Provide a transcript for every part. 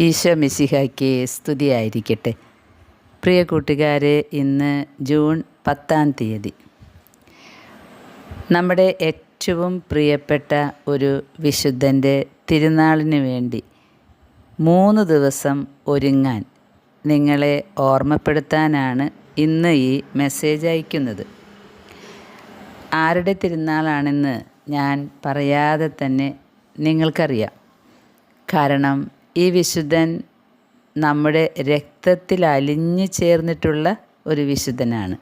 ഈശോ മിശിഹായ്ക്ക് സ്തുതിയായിരിക്കട്ടെ. പ്രിയ കൂട്ടുകാരെ ഇന്ന് ജൂൺ പത്താം തീയതി. നമ്മുടെ ഏറ്റവും പ്രിയപ്പെട്ട ഒരു വിശുദ്ധന്റെ തിരുനാളിന് വേണ്ടി മൂന്ന് ദിവസം ഒരുങ്ങാൻ നിങ്ങളെ ഓർമ്മപ്പെടുത്താനാണ് ഇന്ന് ഈ മെസ്സേജ് അയക്കുന്നത്. ആരുടെ തിരുനാളാണെന്ന് ഞാൻ പറയാതെ തന്നെ നിങ്ങൾക്കറിയാം. കാരണം ഈ വിശുദ്ധൻ നമ്മുടെ രക്തത്തിൽ അലിഞ്ഞു ചേർന്നിട്ടുള്ള ഒരു വിശുദ്ധനാണ്.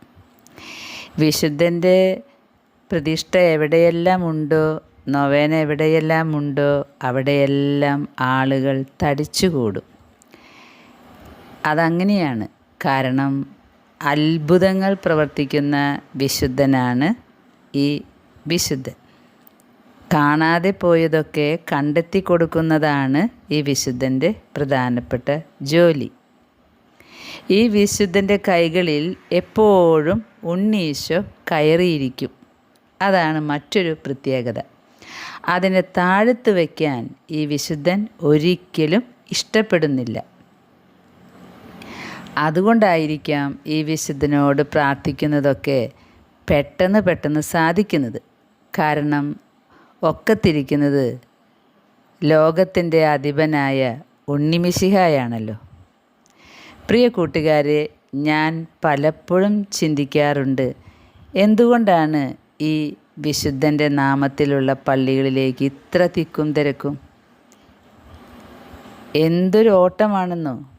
വിശുദ്ധന്റെ പ്രതിഷ്ഠ എവിടെയെല്ലാം ഉണ്ടോ നൊവേന എവിടെയെല്ലാം ഉണ്ടോ അവിടെയെല്ലാം ആളുകൾ തടിച്ചുകൂടും. അതങ്ങനെയാണ്. കാരണം അത്ഭുതങ്ങൾ പ്രവർത്തിക്കുന്ന വിശുദ്ധനാണ് ഈ വിശുദ്ധൻ. കാണാതെ പോയതൊക്കെ കണ്ടെത്തി കൊടുക്കുന്നതാണ് ഈ വിശുദ്ധന്റെ പ്രധാനപ്പെട്ട ജോലി. ഈ വിശുദ്ധന്റെ കൈകളിൽ എപ്പോഴും ഉണ്ണീശോ കയറിയിരിക്കും. അതാണ് മറ്റൊരു പ്രത്യേകത. അതിനെ താഴ്ത്തു വയ്ക്കാൻ ഈ വിശുദ്ധൻ ഒരിക്കലും ഇഷ്ടപ്പെടുന്നില്ല. അതുകൊണ്ടായിരിക്കാം ഈ വിശുദ്ധനോട് പ്രാർത്ഥിക്കുന്നതൊക്കെ പെട്ടെന്ന് പെട്ടെന്ന് സാധിക്കുന്നത്. കാരണം ഒക്കത്തിരിക്കുന്നത് ലോകത്തിന്റെ അധിപനായ ഉണ്ണിമിശിഹായാണല്ലോ. പ്രിയ കൂട്ടുകാരെ ഞാൻ പലപ്പോഴും ചിന്തിക്കാറുണ്ട് എന്തുകൊണ്ടാണ് ഈ വിശുദ്ധന്റെ നാമത്തിലുള്ള പള്ളികളിലേക്ക് ഇത്ര തിക്കും തിരക്കും? എന്തൊരു ഓട്ടമാണെന്നോ?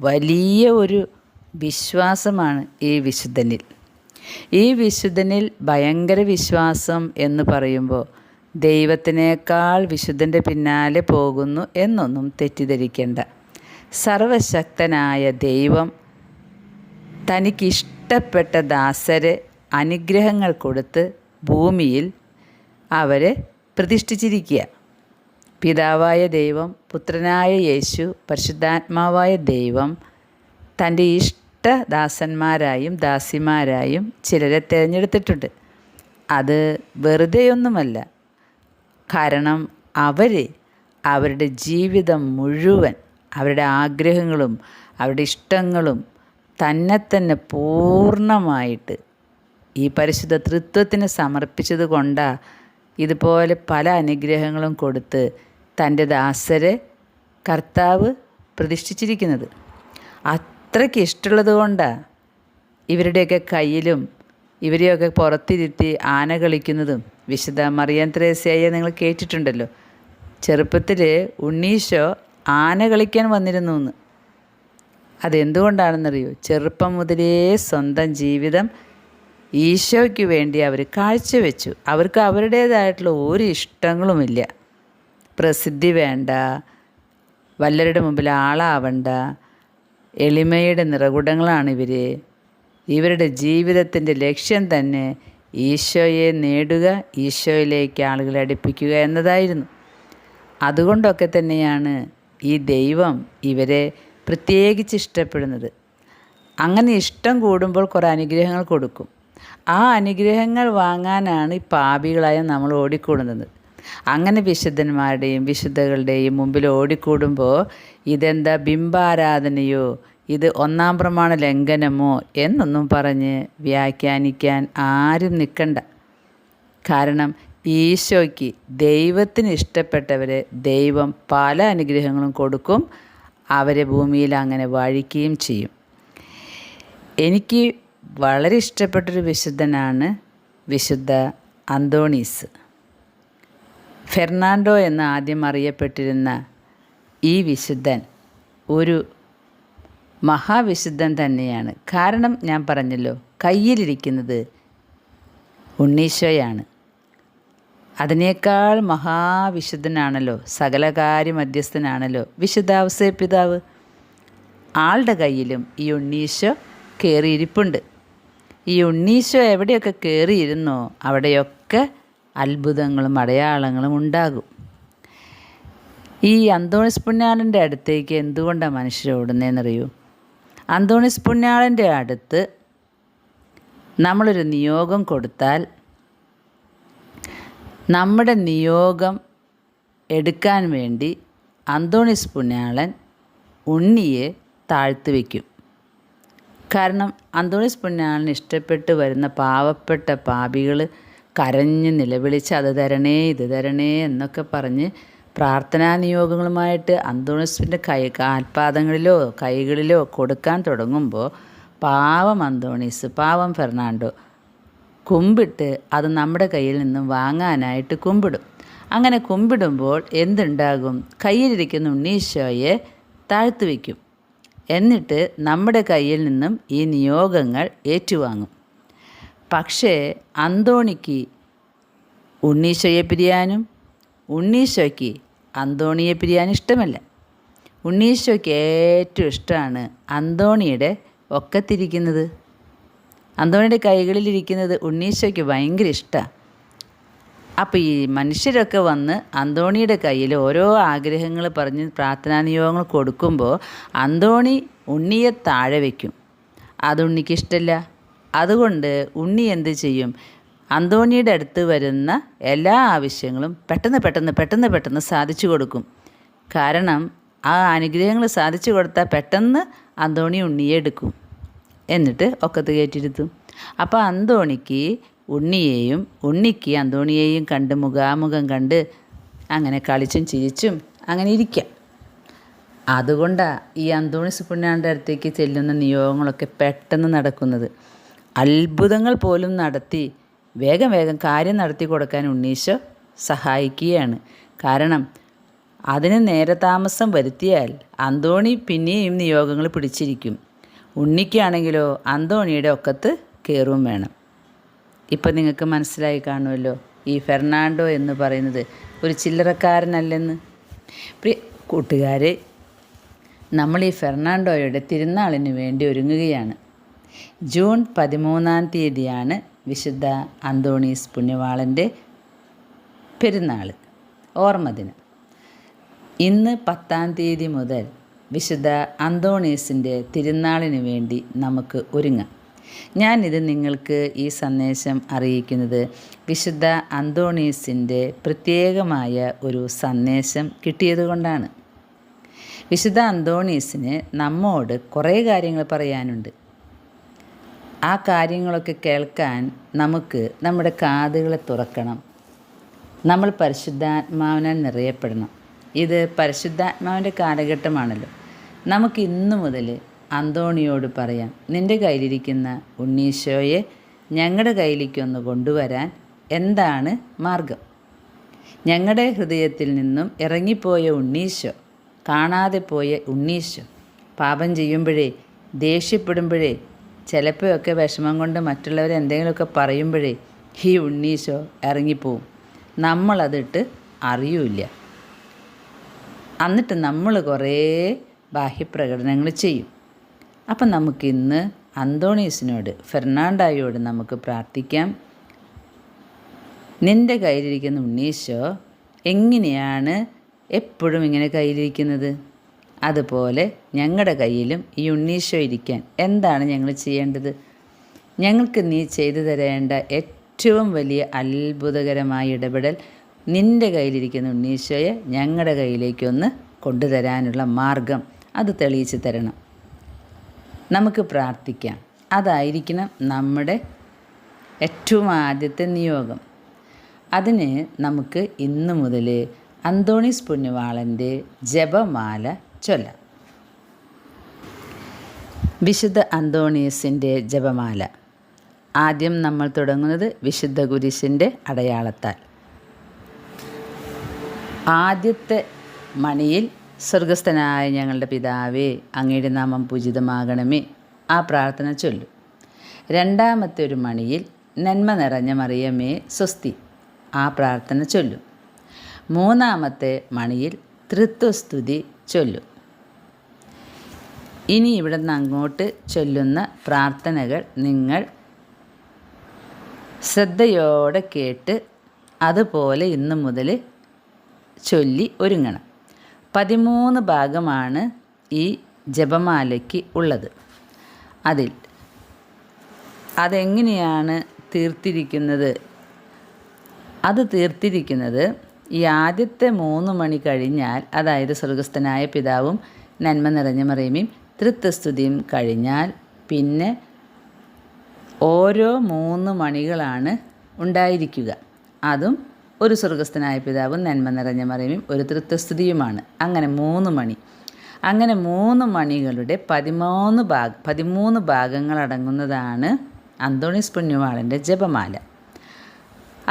വലിയ ഒരു വിശ്വാസമാണ് ഈ വിശുദ്ധനിൽ. ഈ വിശുദ്ധനിൽ ഭയങ്കര വിശ്വാസം എന്ന് പറയുമ്പോൾ ദൈവത്തിനേക്കാൾ വിശുദ്ധന്റെ പിന്നാലെ പോകുന്നു എന്നൊന്നും തെറ്റിദ്ധരിക്കേണ്ട. സർവശക്തനായ ദൈവം തനിക്കിഷ്ടപ്പെട്ട ദാസരെ അനുഗ്രഹങ്ങൾ കൊടുത്ത് ഭൂമിയിൽ അവരെ പ്രതിഷ്ഠിച്ചിരിക്കുക. പിതാവായ ദൈവം പുത്രനായ യേശു പരിശുദ്ധാത്മാവായ ദൈവം തന്റെ ഇഷ്ടദാസന്മാരായും ദാസിമാരായും ചിലരെ തിരഞ്ഞെടുത്തിട്ടുണ്ട്. അത് വെറുതെയൊന്നുമല്ല. കാരണം അവർ അവരുടെ ജീവിതം മുഴുവൻ അവരുടെ ആഗ്രഹങ്ങളും അവരുടെ ഇഷ്ടങ്ങളും തന്നെ തന്നെ പൂർണമായിട്ട് ഈ പരിശുദ്ധ തൃത്വത്തിന് സമർപ്പിച്ചത് കൊണ്ടാണ് ഇതുപോലെ പല അനുഗ്രഹങ്ങളും കൊടുത്ത് തന്റെ ദാസരെ കർത്താവ് പ്രതിഷ്ഠിച്ചിരിക്കുന്നത്. അത്രയ്ക്ക് ഇഷ്ടമുള്ളത് കൊണ്ടാണ് ഇവരുടെയൊക്കെ കയ്യിലും ഇവരെയൊക്കെ പുറത്തിരുത്തി ആന കളിക്കുന്നതും വിശുദ്ധ മറിയാൻ ത്രേസ്യയെ നിങ്ങൾ കേട്ടിട്ടുണ്ടല്ലോ. ചെറുപ്പത്തിൽ ഉണ്ണീശോ ആന കളിക്കാൻ വന്നിരുന്നു എന്ന് അതെന്തുകൊണ്ടാണെന്നറിയോ? ചെറുപ്പം മുതലേ സ്വന്തം ജീവിതം ഈശോയ്ക്ക് വേണ്ടി അവർ കാഴ്ചവെച്ചു. അവർക്ക് അവരുടേതായിട്ടുള്ള ഒരു ഇഷ്ടങ്ങളുമില്ല. പ്രസിദ്ധി വേണ്ട വല്ലരുടെ മുമ്പിൽ ആളാവണ്ട എളിമയുടെ നിറകുടങ്ങളാണ് ഇവർ ഇവരുടെ ജീവിതത്തിന്റെ ലക്ഷ്യം തന്നെ ഈശോയെ നേടുക ഈശോയിലേക്ക് ആളുകളെ അടുപ്പിക്കുക എന്നതായിരുന്നു. അതുകൊണ്ടൊക്കെ തന്നെയാണ് ഈ ദൈവം ഇവരെ പ്രത്യേകിച്ച് ഇഷ്ടപ്പെടുന്നത്. അങ്ങനെ ഇഷ്ടം കൂടുമ്പോൾ കുറേ അനുഗ്രഹങ്ങൾ കൊടുക്കും. ആ അനുഗ്രഹങ്ങൾ വാങ്ങാനാണ് ഈ പാപികളായ നമ്മൾ ഓടിക്കൂടുന്നത്. അങ്ങനെ വിശുദ്ധന്മാരുടെയും വിശുദ്ധകളുടെയും മുമ്പിൽ ഓടിക്കൂടുമ്പോൾ ഇതെന്താ? ബിംബാരാധനയോ ഇത് ഒന്നാം പ്രമാണ ലംഘനമോ എന്നൊന്നും പറഞ്ഞ് വ്യാഖ്യാനിക്കാൻ ആരും നിൽക്കണ്ട. കാരണം ഈശോയ്ക്ക് ദൈവത്തിന് ഇഷ്ടപ്പെട്ടവരെ ദൈവം പല അനുഗ്രഹങ്ങളും കൊടുക്കും അവരെ ഭൂമിയിൽ അങ്ങനെ വാഴിക്കുകയും ചെയ്യും. എനിക്ക് വളരെ ഇഷ്ടപ്പെട്ടൊരു വിശുദ്ധനാണ് വിശുദ്ധ അന്തോണീസ്. ഫെർണാണ്ടോ എന്ന് ആദ്യം അറിയപ്പെട്ടിരുന്ന ഈ വിശുദ്ധൻ ഒരു മഹാവിശുദ്ധൻ തന്നെയാണ്. കാരണം ഞാൻ പറഞ്ഞല്ലോ കയ്യിലിരിക്കുന്നത് ഉണ്ണീശോയാണ്. അതിനേക്കാൾ മഹാവിശുദ്ധനാണല്ലോ സകലകാര്യ മധ്യസ്ഥനാണല്ലോ വിശുദ്ധാവസ്ഥ പിതാവ്. ആളുടെ കയ്യിലും ഈ ഉണ്ണീശോ കയറിയിരിപ്പുണ്ട് ഈ ഉണ്ണീശോ എവിടെയൊക്കെ കയറിയിരുന്നോ അവിടെയൊക്കെ അത്ഭുതങ്ങളും അടയാളങ്ങളും ഉണ്ടാകും. ഈ അന്തോണിസ് പുണ്യാലന്റെ അടുത്തേക്ക് എന്തുകൊണ്ടാണ് മനുഷ്യർ ഓടുന്നതെന്നറിയൂ? അന്തോണിസ് പുണ്യാളന്റെ അടുത്ത് നമ്മളൊരു നിയോഗം കൊടുത്താൽ നമ്മുടെ നിയോഗം എടുക്കാൻ വേണ്ടി അന്തോണിസ് പുണ്യാളൻ ഉണ്ണിയെ താഴ്ത്തി വയ്ക്കും. കാരണം അന്തോണിസ് പുണ്യാളന് ഇഷ്ടപ്പെട്ട് വരുന്ന പാവപ്പെട്ട പാപികൾ കരഞ്ഞ് നിലവിളിച്ച് അത് തരണേ ഇത് തരണേ എന്നൊക്കെ പറഞ്ഞ് പ്രാർത്ഥനാ നിയോഗങ്ങളുമായിട്ട് അന്തോണിസിന്റെ കൈ കാൽപാദങ്ങളിലോ കൈകളിലോ കൊടുക്കാൻ തുടങ്ങുമ്പോൾ പാവം അന്തോണീസ് പാവം ഫെർണാണ്ടോ കുമ്പിട്ട് അത് നമ്മുടെ കയ്യിൽ നിന്നും വാങ്ങാനായിട്ട് കുമ്പിടും. അങ്ങനെ കുമ്പിടുമ്പോൾ എന്തുണ്ടാകും? കയ്യിലിരിക്കുന്ന ഉണ്ണീശോയെ താഴ്ത്തു വയ്ക്കും എന്നിട്ട് നമ്മുടെ കയ്യിൽ നിന്നും ഈ നിയോഗങ്ങൾ ഏറ്റുവാങ്ങും. പക്ഷേ അന്തോണിക്ക് ഉണ്ണീശോയെ പിരിയാനും ഉണ്ണീശോയ്ക്ക് അന്തോണിയെ പിരിയാൻ ഇഷ്ടമല്ല. ഉണ്ണീശോയ്ക്ക് ഏറ്റവും ഇഷ്ടമാണ് അന്തോണിയുടെ ഒക്കത്തിരിക്കുന്നത്. അന്തോണിയുടെ കൈകളിലിരിക്കുന്നത് ഉണ്ണീശോയ്ക്ക് ഭയങ്കര ഇഷ്ടമാണ് അപ്പോൾ ഈ മനുഷ്യരൊക്കെ വന്ന് അന്തോണിയുടെ കയ്യിൽ ഓരോ ആഗ്രഹങ്ങൾ പറഞ്ഞ് പ്രാർത്ഥനാ നിയോഗങ്ങൾ കൊടുക്കുമ്പോൾ അന്തോണി ഉണ്ണിയെ താഴെ വയ്ക്കും അത് ഉണ്ണിക്ക് ഇഷ്ടമില്ല അതുകൊണ്ട് ഉണ്ണി എന്ത് ചെയ്യും? അന്തോണിയുടെ അടുത്ത് വരുന്ന എല്ലാ ആവശ്യങ്ങളും പെട്ടെന്ന് പെട്ടെന്ന് പെട്ടെന്ന് പെട്ടെന്ന് സാധിച്ചു കൊടുക്കും. കാരണം ആ അനുഗ്രഹങ്ങൾ സാധിച്ചു കൊടുത്താൽ പെട്ടെന്ന് അന്തോണി ഉണ്ണിയെ എടുക്കും. എന്നിട്ട് ഒക്കത്ത് കയറ്റിരുത്തും. അപ്പോൾ അന്തോണിക്ക് ഉണ്ണിയെയും ഉണ്ണിക്ക് അന്തോണിയെയും കണ്ട് മുഖാമുഖം കണ്ട് അങ്ങനെ കളിച്ചും ചിരിച്ചും അങ്ങനെ ഇരിക്കാം. അതുകൊണ്ടാണ് ഈ അന്തോണി സുപ്പുണ്ണാന്റെ അടുത്തേക്ക് ചെല്ലുന്ന നിയോഗങ്ങളൊക്കെ പെട്ടെന്ന് നടക്കുന്നത്. അത്ഭുതങ്ങൾ പോലും നടത്തി വേഗം വേഗം കാര്യം നടത്തി കൊടുക്കാൻ ഉണ്ണീശോ സഹായിക്കുകയാണ്. കാരണം അതിന് നേരതാമസം വരുത്തിയാൽ അന്തോണി പിന്നെയും നിയോഗങ്ങൾ പിടിച്ചിരിക്കും. ഉണ്ണിക്കാണെങ്കിലോ അന്തോണിയുടെ ഒക്കത്ത് കയറും വേണം. ഇപ്പം നിങ്ങൾക്ക് മനസ്സിലായി കാണുമല്ലോ ഈ ഫെർണാണ്ടോ എന്ന് പറയുന്നത് ഒരു ചില്ലറക്കാരനല്ലെന്ന്. പ്രിയ കൂട്ടുകാരെ നമ്മൾ ഈ ഫെർണാണ്ടോയുടെ തിരുനാളിന് വേണ്ടി ഒരുങ്ങുകയാണ്. ജൂൺ പതിമൂന്നാം തീയതിയാണ് വിശുദ്ധ അന്തോണീസ് പുണ്യവാളന്റെ പെരുന്നാൾ ഓർമ്മദിനം ഇന്ന് പത്താം തീയതി മുതൽ വിശുദ്ധ അന്തോണീസിന്റെ തിരുനാളിന് വേണ്ടി നമുക്ക് ഒരുങ്ങാം. ഞാനിത് നിങ്ങൾക്ക് ഈ സന്ദേശം അറിയിക്കുന്നത് വിശുദ്ധ അന്തോണീസിന്റെ പ്രത്യേകമായ ഒരു സന്ദേശം കിട്ടിയതുകൊണ്ടാണ്. വിശുദ്ധ അന്തോണീസിന് നമ്മോട് കുറേ കാര്യങ്ങൾ പറയാനുണ്ട്. ആ കാര്യങ്ങളൊക്കെ കേൾക്കാൻ നമുക്ക് നമ്മുടെ കാതുകളെ തുറക്കണം. നമ്മൾ പരിശുദ്ധാത്മാവിനാൽ നിറയപ്പെടണം. ഇത് പരിശുദ്ധാത്മാവിന്റെ കാലഘട്ടമാണല്ലോ. നമുക്ക് ഇന്നു മുതൽ അന്തോണിയോട് പറയാം നിന്റെ കയ്യിലിരിക്കുന്ന ഉണ്ണീശോയെ ഞങ്ങളുടെ കയ്യിലേക്കൊന്ന് കൊണ്ടുവരാൻ എന്താണ് മാർഗം? ഞങ്ങളുടെ ഹൃദയത്തിൽ നിന്നും ഇറങ്ങിപ്പോയ ഉണ്ണീശോ കാണാതെ പോയ ഉണ്ണീശോ പാപം ചെയ്യുമ്പോഴേ ദേഷ്യപ്പെടുമ്പോഴേ ചിലപ്പോഴൊക്കെ വിഷമം കൊണ്ട് മറ്റുള്ളവർ എന്തെങ്കിലുമൊക്കെ പറയുമ്പോഴേ ഈ ഉണ്ണീശോ ഇറങ്ങിപ്പോവും. നമ്മളതിട്ട് അറിയൂല എന്നിട്ട് നമ്മൾ കുറേ ബാഹ്യപ്രകടനങ്ങൾ ചെയ്യും. അപ്പം നമുക്കിന്ന് അന്തോണീസിനോട് ഫെർണാണ്ടായോട് നമുക്ക് പ്രാർത്ഥിക്കാം. നിന്റെ കയ്യിലിരിക്കുന്ന ഉണ്ണീശോ എങ്ങനെയാണ് എപ്പോഴും ഇങ്ങനെ കയ്യിലിരിക്കുന്നത്? അതുപോലെ ഞങ്ങളുടെ കയ്യിലും ഈ ഉണ്ണീശോ ഇരിക്കാൻ. എന്താണ് ഞങ്ങൾ ചെയ്യേണ്ടത്? ഞങ്ങൾക്ക് നീ ചെയ്തു തരേണ്ട ഏറ്റവും വലിയ അത്ഭുതകരമായ ഇടപെടൽ നിന്റെ കയ്യിലിരിക്കുന്ന ഉണ്ണീശോയെ ഞങ്ങളുടെ കയ്യിലേക്കൊന്ന് കൊണ്ടുതരാനുള്ള മാർഗം അത് തെളിയിച്ചു തരണം. നമുക്ക് പ്രാർത്ഥിക്കാം. അതായിരിക്കണം നമ്മുടെ ഏറ്റവും ആദ്യത്തെ നിയോഗം. അതിന് നമുക്ക് ഇന്നു മുതൽ അന്തോണീസ് പുണ്യവാളന്റെ ജപമാല ചൊല്ലാം. വിശുദ്ധ അന്തോണിയസിന്റെ ജപമാല. ആദ്യം നമ്മൾ തുടങ്ങുന്നത് വിശുദ്ധ കുരിശിന്റെ അടയാളത്താൽ. ആദ്യത്തെ മണിയിൽ സ്വർഗസ്ഥനായ ഞങ്ങളുടെ പിതാവേ അങ്ങയുടെ നാമം പൂജിതമാകണമേ ആ പ്രാർത്ഥന ചൊല്ലു. രണ്ടാമത്തെ ഒരു മണിയിൽ നന്മ നിറഞ്ഞ മറിയമേ സ്വസ്തി ആ പ്രാർത്ഥന ചൊല്ലു. മൂന്നാമത്തെ മണിയിൽ തൃത്വസ്തുതി ചൊല്ലും. ഇനി ഇവിടെ നിന്ന് അങ്ങോട്ട് ചൊല്ലുന്ന പ്രാർത്ഥനകൾ നിങ്ങൾ ശ്രദ്ധയോടെ കേട്ട് അതുപോലെ ഇന്ന് മുതൽ ചൊല്ലി ഒരുങ്ങണം. പതിമൂന്ന് ഭാഗമാണ് ഈ ജപമാലയ്ക്ക് ഉള്ളത്. അതിൽ അതെങ്ങനെയാണ് തീർത്തിരിക്കുന്നത്? അത് തീർത്തിരിക്കുന്നത് ഈ ആദ്യത്തെ മൂന്ന് മണി കഴിഞ്ഞാൽ അതായത് സ്വർഗസ്ഥനായ പിതാവും നന്മ നിറഞ്ഞ മറിയമേയും തൃത്വസ്തുതിയും കഴിഞ്ഞാൽ പിന്നെ ഓരോ മൂന്ന് മണികളാണ് ഉണ്ടായിരിക്കുക. അതും ഒരു സ്വർഗസ്ഥനായ പിതാവും നന്മ നിറഞ്ഞ മറിയും ഒരു തൃത്വസ്തുതിയുമാണ്. അങ്ങനെ മൂന്ന് മണി. അങ്ങനെ മൂന്ന് മണികളുടെ പതിമൂന്ന് ഭാഗ പതിമൂന്ന് ഭാഗങ്ങളടങ്ങുന്നതാണ് അന്തോണീസ് പുണ്യവാളന്റെ ജപമാല.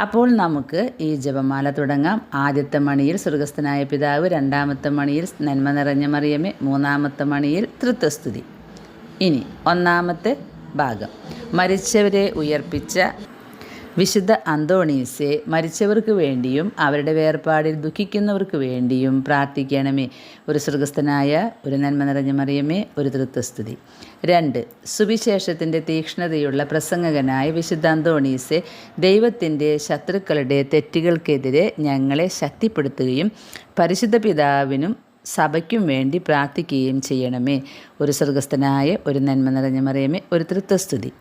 അപ്പോൾ നമുക്ക് ഈ ജപമാല തുടങ്ങാം. ആദ്യത്തെ മണിയിൽ സ്വർഗസ്ഥനായ പിതാവ് രണ്ടാമത്തെ മണിയിൽ നന്മ നിറഞ്ഞ മറിയമേ മൂന്നാമത്തെ മണിയിൽ തൃത്വസ്തുതി. ഇനി ഒന്നാമത്തെ ഭാഗം. മരിച്ചവരെ ഉയർപ്പിച്ച വിശുദ്ധ അന്തോണീസെ മരിച്ചവർക്ക് വേണ്ടിയും അവരുടെ വേർപാടിൽ ദുഃഖിക്കുന്നവർക്ക് വേണ്ടിയും പ്രാർത്ഥിക്കണമേ. ഒരു സൃഗസ്ഥനായ ഒരു നന്മ നിറഞ്ഞ മറിയമേ ഒരു തൃത്വസ്തുതി. രണ്ട് സുവിശേഷത്തിന്റെ തീക്ഷ്ണതയുള്ള പ്രസംഗകനായ വിശുദ്ധ അന്തോണീസെ ദൈവത്തിന്റെ ശത്രുക്കളുടെ തെറ്റുകൾക്കെതിരെ ഞങ്ങളെ ശക്തിപ്പെടുത്തുകയും പരിശുദ്ധ പിതാവിനും സഭയ്ക്കും വേണ്ടി പ്രാർത്ഥിക്കുകയും ചെയ്യണമേ. ഒരു സ്വർഗസ്ഥനായ ഒരു നന്മ നിറഞ്ഞ മറിയമേ ഒരു തൃത്വസ്തുതി.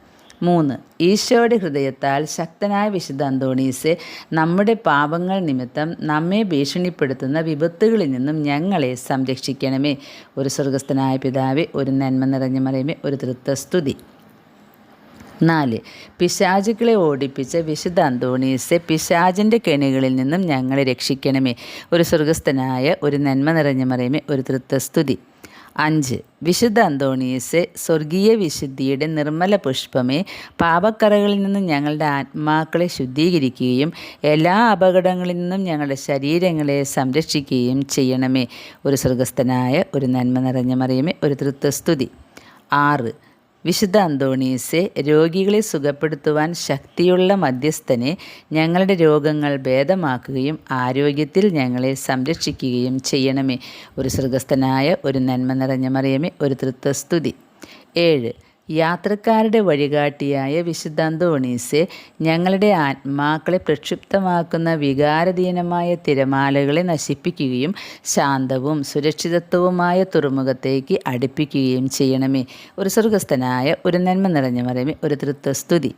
മൂന്ന് ഈശോയുടെ ഹൃദയത്താൽ ശക്തനായ വിശുദ്ധ അന്തോണീസ് നമ്മുടെ പാപങ്ങൾ നിമിത്തം നമ്മെ ഭീഷണിപ്പെടുത്തുന്ന വിപത്തുകളിൽ നിന്നും ഞങ്ങളെ സംരക്ഷിക്കണമേ. ഒരു സ്വർഗസ്ഥനായ പിതാവെ ഒരു നന്മ നിറഞ്ഞ മറിയമേ ഒരു തൃത്വസ്തുതി നാല് പിശാചുക്കളെ ഓടിപ്പിച്ച വിശുദ്ധ അന്തോണീസെ പിശാചിന്റെ കെണികളിൽ നിന്നും ഞങ്ങളെ രക്ഷിക്കണമേ. ഒരു സ്വർഗസ്ഥനായ ഒരു നന്മ നിറഞ്ഞ മറിയമേ ഒരു തൃത്വസ്തുതി അഞ്ച്. വിശുദ്ധ അന്തോണീസ് സ്വർഗീയ വിശുദ്ധിയുടെ നിർമ്മല പുഷ്പമേ പാപക്കറകളിൽ നിന്നും ഞങ്ങളുടെ ആത്മാക്കളെ ശുദ്ധീകരിക്കുകയും എല്ലാ അപകടങ്ങളിൽ നിന്നും ഞങ്ങളുടെ ശരീരങ്ങളെ സംരക്ഷിക്കുകയും ചെയ്യണമേ. ഒരു സ്വർഗസ്ഥനായ ഒരു നന്മ നിറഞ്ഞ മറിയമേ ഒരു തൃത്വസ്തുതി. ആറ്. വിശുദ്ധ അന്തോണീസെ രോഗികളെ സുഖപ്പെടുത്തുവാൻ ശക്തിയുള്ള മധ്യസ്ഥനെ ഞങ്ങളുടെ രോഗങ്ങൾ ഭേദമാക്കുകയും ആരോഗ്യത്തിൽ ഞങ്ങളെ സംരക്ഷിക്കുകയും ചെയ്യണമേ. ഒരു സൃഗസ്ഥനായ ഒരു നന്മ നിറഞ്ഞ മറിയമേ ഒരു തൃത്വസ്തുതി. ഏഴ് യാത്രക്കാരുടെ വഴികാട്ടിയായ വിശുദ്ധ അന്തോണീസെ ഞങ്ങളുടെ ആത്മാക്കളെ പ്രക്ഷുബ്ധമാക്കുന്ന വികാരധീനമായ തിരമാലകളെ നശിപ്പിക്കുകയും ശാന്തവും സുരക്ഷിതത്വവുമായ തുറമുഖത്തേക്ക് അടുപ്പിക്കുകയും ചെയ്യണമേ. ഒരു സ്വർഗസ്ഥനായ ഒരു നന്മ നിറഞ്ഞ മറമേ ഒരു തൃത്വസ്തുതി.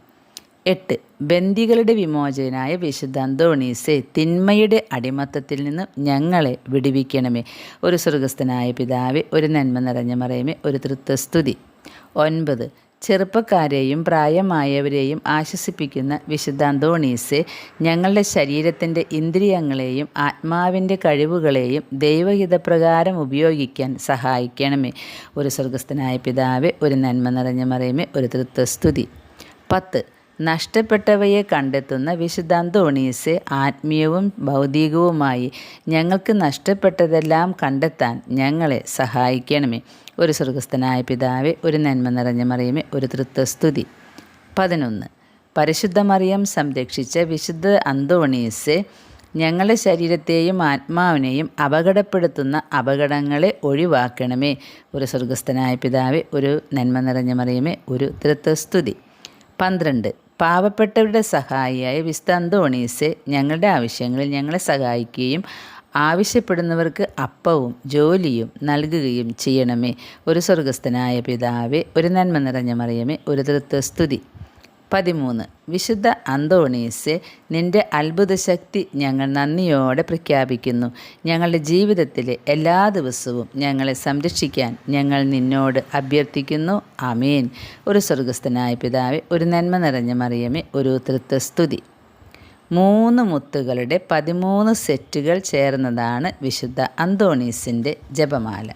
എട്ട്. ബന്ദികളുടെ വിമോചനായ വിശുദ്ധ അന്തോണീസെ തിന്മയുടെ അടിമത്തത്തിൽ നിന്ന് ഞങ്ങളെ വിടുവിക്കണമേ. ഒരു സ്വർഗസ്ഥനായ പിതാവെ ഒരു നന്മ നിറഞ്ഞ മറയമേ ഒരു തൃത്വസ്തുതി. ഒൻപത്. ചെറുപ്പക്കാരെയും പ്രായമായവരെയും ആശ്വസിപ്പിക്കുന്ന വിശുദ്ധാന്തോണീസെ ഞങ്ങളുടെ ശരീരത്തിന്റെ ഇന്ദ്രിയങ്ങളെയും ആത്മാവിന്റെ കഴിവുകളെയും ദൈവഹിതപ്രകാരം ഉപയോഗിക്കാൻ സഹായിക്കണമേ. ഒരു സ്വർഗസ്ഥനായ പിതാവെ ഒരു നന്മ നിറഞ്ഞ മറയമേ ഒരു തൃത്വസ്തുതി. പത്ത്. നഷ്ടപ്പെട്ടവയെ കണ്ടെത്തുന്ന വിശുദ്ധ അന്തോണീസ് ആത്മീയവും ഭൗതികവുമായി ഞങ്ങൾക്ക് നഷ്ടപ്പെട്ടതെല്ലാം കണ്ടെത്താൻ ഞങ്ങളെ സഹായിക്കണമേ. ഒരു സ്വർഗസ്ഥനായ പിതാവെ ഒരു നന്മ നിറഞ്ഞ മറിയമേ ഒരു തൃത്വസ്തുതി. പതിനൊന്ന്. പരിശുദ്ധ മറിയം സംരക്ഷിച്ച വിശുദ്ധ അന്തോണീസ് ഞങ്ങളുടെ ശരീരത്തെയും ആത്മാവിനെയും അപകടപ്പെടുത്തുന്ന അപകടങ്ങളെ ഒഴിവാക്കണമേ. ഒരു സ്വർഗസ്ഥനായ പിതാവെ ഒരു നന്മ നിറഞ്ഞ മറിയമേ ഒരു തൃത്വസ്തുതി. പന്ത്രണ്ട്. പാവപ്പെട്ടവരുടെ സഹായിയായ വിസ്തന്തോണീസ് ഞങ്ങളുടെ ആവശ്യങ്ങളിൽ ഞങ്ങളെ സഹായിക്കുകയും ആവശ്യപ്പെടുന്നവർക്ക് അപ്പവും ജോലിയും നൽകുകയും ചെയ്യണമേ. ഒരു സ്വർഗസ്ഥനായ പിതാവെ ഒരു നന്മ നിറഞ്ഞ മറിയമേ ഒരു തൃത്വസ്തുതി. പതിമൂന്ന്. വിശുദ്ധ അന്തോണീസ് നിന്റെ അത്ഭുത ശക്തി ഞങ്ങൾ നന്ദിയോടെ പ്രഖ്യാപിക്കുന്നു. ഞങ്ങളുടെ ജീവിതത്തിലെ എല്ലാ ദിവസവും ഞങ്ങളെ സംരക്ഷിക്കാൻ ഞങ്ങൾ നിന്നോട് അഭ്യർത്ഥിക്കുന്നു. അമീൻ ഒരു സ്വർഗസ്ഥനായ പിതാവെ ഒരു നന്മ നിറഞ്ഞ മറിയമേ ഒരു തൃത്വസ്തുതി. മൂന്ന് മുത്തുകളുടെ പതിമൂന്ന് സെറ്റുകൾ ചേർന്നതാണ് വിശുദ്ധ അന്തോണീസിന്റെ ജപമാല.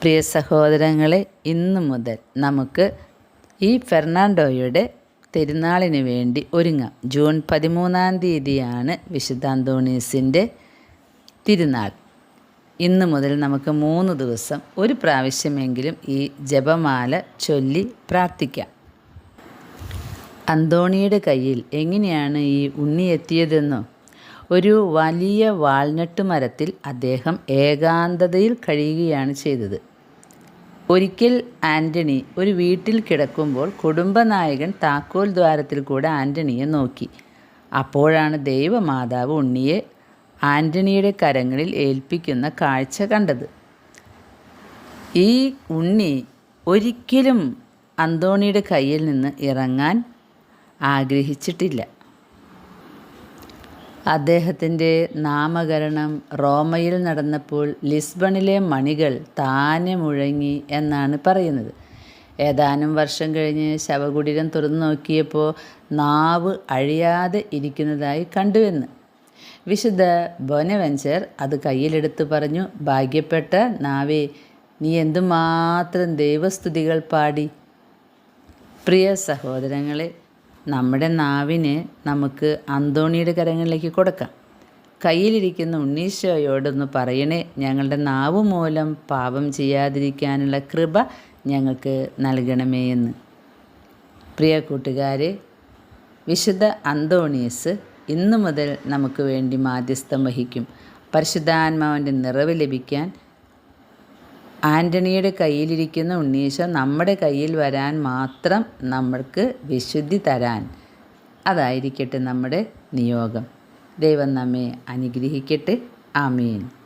പ്രിയ സഹോദരങ്ങളെ ഇന്നു മുതൽ നമുക്ക് ഈ ഫെർണാണ്ടോയുടെ തിരുനാളിന് വേണ്ടി ഒരുങ്ങാം. ജൂൺ പതിമൂന്നാം തീയതിയാണ് വിശുദ്ധ അന്തോണീസിന്റെ തിരുനാൾ. ഇന്ന് മുതൽ നമുക്ക് മൂന്ന് ദിവസം ഒരു പ്രാവശ്യമെങ്കിലും ഈ ജപമാല ചൊല്ലി പ്രാർത്ഥിക്കാം. അന്തോണിയുടെ കയ്യിൽ എങ്ങനെയാണ് ഈ ഉണ്ണി എത്തിയതെന്നോ? ഒരു വലിയ വാൾനട്ട് മരത്തിൽ അദ്ദേഹം ഏകാന്തതയിൽ കഴിയുകയാണ് ചെയ്തത്. ഒരിക്കൽ ആന്റണി ഒരു വീട്ടിൽ കിടക്കുമ്പോൾ കുടുംബനായകൻ താക്കോൽ ദ്വാരത്തിൽ കൂടെ ആന്റണിയെ നോക്കി. അപ്പോഴാണ് ദൈവമാതാവ് ഉണ്ണിയെ ആന്റണിയുടെ കരങ്ങളിൽ ഏൽപ്പിക്കുന്ന കാഴ്ച കണ്ടത്. ഈ ഉണ്ണി ഒരിക്കലും അന്തോണിയുടെ കയ്യിൽ നിന്ന് ഇറങ്ങാൻ ആഗ്രഹിച്ചിട്ടില്ല. അദ്ദേഹത്തിന്റെ നാമകരണം റോമയിൽ നടന്നപ്പോൾ ലിസ്ബണിലെ മണികൾ താനെ മുഴങ്ങി എന്നാണ് പറയുന്നത്. ഏതാനും വർഷം കഴിഞ്ഞ് ശവകുടീരം തുറന്നു നോക്കിയപ്പോൾ നാവ് അഴിയാതെ ഇരിക്കുന്നതായി കണ്ടുവെന്ന്. വിശുദ്ധ ബൊനവെഞ്ചർ അത് കയ്യിലെടുത്ത് പറഞ്ഞു ഭാഗ്യപ്പെട്ട നാവേ നീ എന്തുമാത്രം ദൈവസ്തുതികൾ പാടി. പ്രിയ സഹോദരങ്ങളെ നമ്മുടെ നാവിന് നമുക്ക് അന്തോണിയുടെ കരങ്ങളിലേക്ക് കൊടുക്കാം. കയ്യിലിരിക്കുന്ന ഉണ്ണീശോയോടൊന്ന് പറയണേ ഞങ്ങളുടെ നാവ് മൂലം പാപം ചെയ്യാതിരിക്കാനുള്ള കൃപ ഞങ്ങൾക്ക് നൽകണമേ എന്ന്. പ്രിയ കൂട്ടുകാരെ വിശുദ്ധ അന്തോണീസ് ഇന്നു മുതൽ നമുക്ക് വേണ്ടി മാധ്യസ്ഥം വഹിക്കും. പരിശുദ്ധാത്മാവിന്റെ നിറവ് ലഭിക്കാൻ ആന്റണിയുടെ കയ്യിലിരിക്കുന്ന ഉണ്ണീശോ നമ്മുടെ കയ്യിൽ വരാൻ മാത്രം നമ്മൾക്ക് വിശുദ്ധി തരാൻ അതായിരിക്കട്ടെ നമ്മുടെ നിയോഗം. ദൈവം നമ്മെ അനുഗ്രഹിക്കട്ടെ. ആമീൻ.